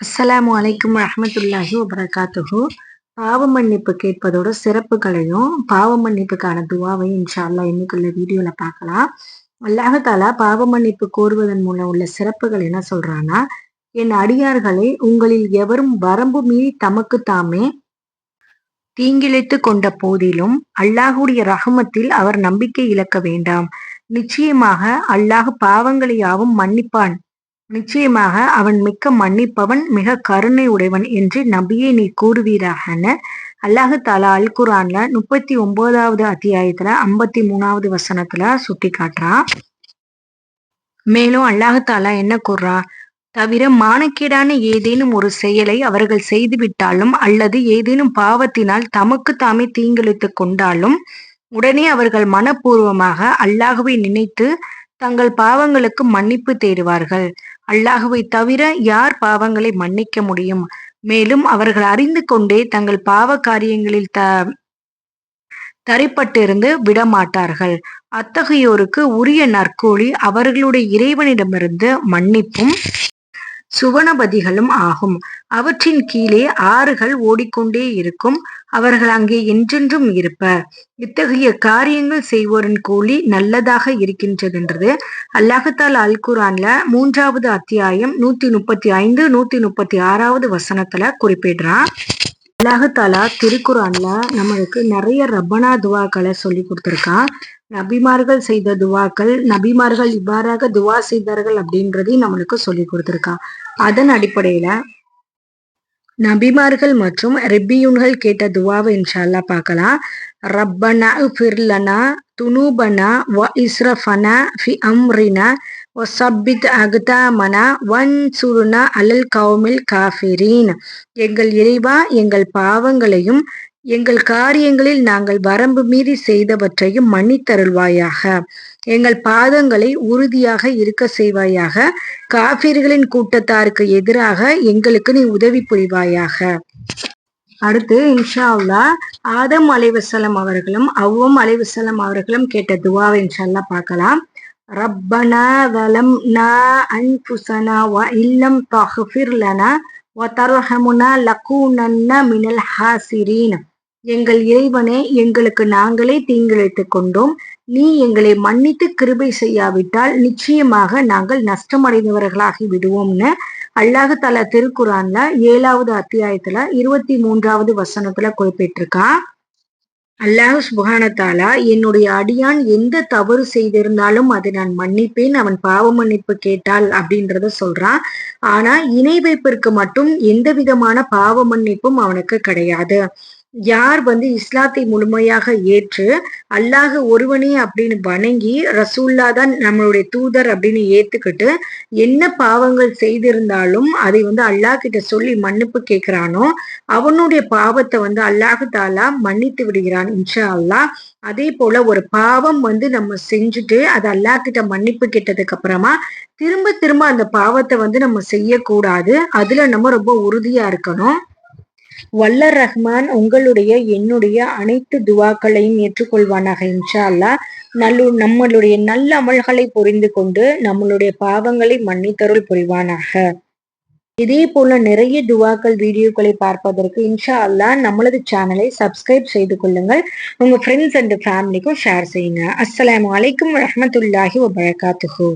அஸ்ஸலாமு அலைக்கும் ரஹமத்துல்லாஹி வபரகாத்துஹு. பாவ மன்னிப்பு கேட்பதோட சிறப்புகளையும் பாவ மன்னிப்புக்கான துவாவையும் இன்ஷால்லா இன்னைக்குள்ள வீடியோல பார்க்கலாம். அல்லாஹாலா பாவ மன்னிப்பு கோருவதன் மூலம் உள்ள சிறப்புகள் என்ன சொல்றான்னா என் அடியார்களை உங்களில் எவரும் வரம்பு மீறி தமக்கு தாமே தீங்கிழைத்து கொண்ட போதிலும் அல்லாஹுடைய ரகமத்தில் அவர் நம்பிக்கை இழக்க வேண்டாம். நிச்சயமாக அல்லாஹ் பாவங்களை யாவும் மன்னிப்பான். நிச்சயமாக அவன் மிக்க மன்னிப்பவன் மிக கருணை உடையவன் என்று நபியை நீ கூறுவீராகன அல்லாஹு தாலா அல் குரான்ல முப்பத்தி ஒன்பதாவது அத்தியாயத்துல ஐம்பத்தி மூணாவது வசனத்துல சுட்டி காட்டுறான் மேலும் அல்லாஹு தாலா என்ன கூறுறான் தவிர மானக்கேடான ஏதேனும் ஒரு செயலை அவர்கள் செய்துவிட்டாலும் அல்லது ஏதேனும் பாவத்தினால் தமக்கு தாமே தீங்கிழித்துக் கொண்டாலும் உடனே அவர்கள் மனப்பூர்வமாக அல்லாஹுவை நினைத்து தங்கள் பாவங்களுக்கு மன்னிப்பு தேடுவார்கள். அல்லாஹுவை தவிர யார் பாவங்களை மன்னிக்க முடியும்? மேலும் அவர்கள் அறிந்து கொண்டே தங்கள் பாவ காரியங்களில் த தரைப்பட்டிருந்து விடமாட்டார்கள். அத்தகையோருக்கு உரிய நற்கூலி அவர்களுடைய இறைவனிடமிருந்து மன்னிப்பும் சுவனபதிகளும் ஆகும். அவற்றின் கீழே ஆறுகள் ஓடிக்கொண்டே இருக்கும். அவர்கள் அங்கே என்றென்றும் இருப்பர் இத்தகைய காரியங்கள் செய்வோரின் கூலி நல்லதாக இருக்கின்றதுன்றது. அல்லாஹால் அல் குரான்ல மூன்றாவது அத்தியாயம் நூத்தி முப்பத்தி ஐந்து நூத்தி முப்பத்தி ஆறாவது வசனத்துல குறிப்பிடுறான். அல்லாஹாலா திருக்குறான்ல நம்மளுக்கு நிறைய ரப்பனா துவாக்களை சொல்லி கொடுத்துருக்கான். நபிமார்கள் செய்த துவாக்கள் நபிமார்கள் இவ்வாறாக துவா செய்தார்கள் அப்படின்றதையும் நம்மளுக்கு சொல்லி கொடுத்துருக்கான். அதன் அடிப்படையில நபிமார்கள் மற்றும் ரெபியூன்கள் கேட்ட துவாவை இன்ஷால்லா பார்க்கலாம். ரப்பனா ஃபிர்லனா துனூபனா வ இஸ்ரஃபனா ஃபி அம்ரினா ஒசப்பித் அக்தாமனா வன் சுருனா அலல் கவுமில் காஃபிரீன். எங்கள் இறைவா எங்கள் பாவங்களையும் எங்கள் காரியங்களில் நாங்கள் வரம்பு மீறி செய்தவற்றையும் மன்னித்தருள்வாயாக. எங்கள் பாதங்களை உறுதியாக இருக்க செய்வாயாக. காபிர்களின் கூட்டத்தாருக்கு எதிராக எங்களுக்கு நீ உதவி புரிவாயாக. அடுத்து இன்ஷால்லா ஆதம் அலைவசலம் அவர்களும் அவ்வும் அலைவசலம் அவர்களும் கேட்ட துவாவை இன்ஷால்லா பார்க்கலாம். ரப்பனா வலம் நா அன்புசனா வ இல்லம் தஹ்ஃபிர் லனா வ தர்ஹமுனா லகூனன்ன மினல் ஹாசிரீன். எங்கள் இறைவனே எங்களுக்கு நாங்களே தீங்கிழைத்துக் கொண்டோம். நீ எங்களை மன்னித்து கிருபை செய்யாவிட்டால் நிச்சயமாக நாங்கள் நஷ்டமடைந்தவர்களாகி விடுவோம்னு அல்லாஹு தலா திருக்குறான்ல ஏழாவது அத்தியாயத்துல இருபத்தி மூன்றாவது வசனத்துல குறிப்பிட்டிருக்கான் அல்லாஹ் சுபகானத்தாலா என்னுடைய அடியான் எந்த தவறு செய்திருந்தாலும் அதை நான் மன்னிப்பேன் அவன் பாவ மன்னிப்பு கேட்டால் அப்படின்றத சொல்றான். ஆனா இணை வைப்பிற்கு மட்டும் எந்த விதமான பாவ மன்னிப்பும் அவனுக்கு கிடையாது. யார் வந்து இஸ்லாத்தை முழுமையாக ஏற்று அல்லாஹ் ஒருவனே அப்படின்னு வணங்கி ரசூல்லா தான் நம்மளுடைய தூதர் அப்படின்னு ஏத்துக்கிட்டு என்ன பாவங்கள் செய்திருந்தாலும் அதை வந்து அல்லாஹ் கிட்ட சொல்லி மன்னிப்பு கேட்கிறானோ அவனுடைய பாவத்தை வந்து அல்லாஹு தாலா மன்னித்து விடுகிறான் இன்ஷா அல்லாஹ். அதே போல ஒரு பாவம் வந்து நம்ம செஞ்சுட்டு அது அல்லா கிட்ட மன்னிப்பு கேட்டதுக்கு அப்புறமா திரும்ப திரும்ப அந்த பாவத்தை வந்து நம்ம செய்யக்கூடாது. அதுல நம்ம ரொம்ப உறுதியா இருக்கணும். வல்ல ரஹ்மான் உங்களுடைய என்னுடைய அனைத்து துவாக்களையும் ஏற்றுக்கொள்வானாக இன்ஷா அல்லா நல்லு நம்மளுடைய நல்ல அமல்களை புரிந்து கொண்டு நம்மளுடைய பாவங்களை மன்னித்தருள் புரிவானாக. இதே போல நிறைய துவாக்கள் வீடியோக்களை பார்ப்பதற்கு இன்ஷா அல்லா நம்மளது சேனலை சப்ஸ்கிரைப் செய்து கொள்ளுங்கள். உங்க ஃப்ரெண்ட்ஸ் அண்ட் ஃபேமிலிக்கும் ஷேர் செய்யுங்க. அஸ்லாம் வலைக்கம் வரமத்துல்லாஹி வபரகாத்துஹூ.